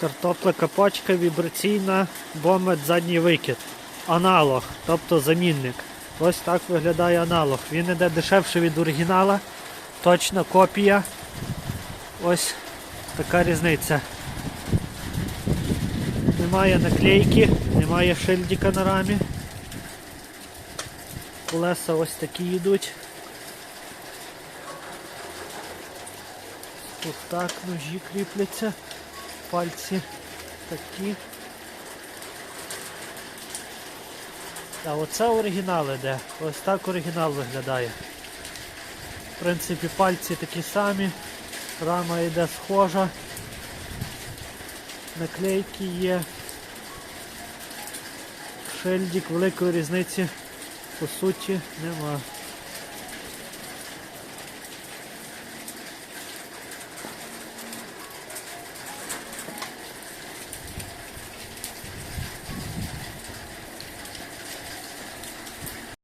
Картопля капочка вібраційна, бомет задній викид. Аналог, тобто замінник. Ось так виглядає аналог. Він іде дешевше від оригінала. Точна копія. Ось така різниця. Немає наклейки, немає шильдика на рамі. Колеса ось такі йдуть. Тут так ножі кріпляться. Пальці такі. А оце оригінал іде. Ось так оригінал виглядає. В принципі, пальці такі самі. Рама йде схожа. Наклейки є. Шильдик великої різниці по суті нема.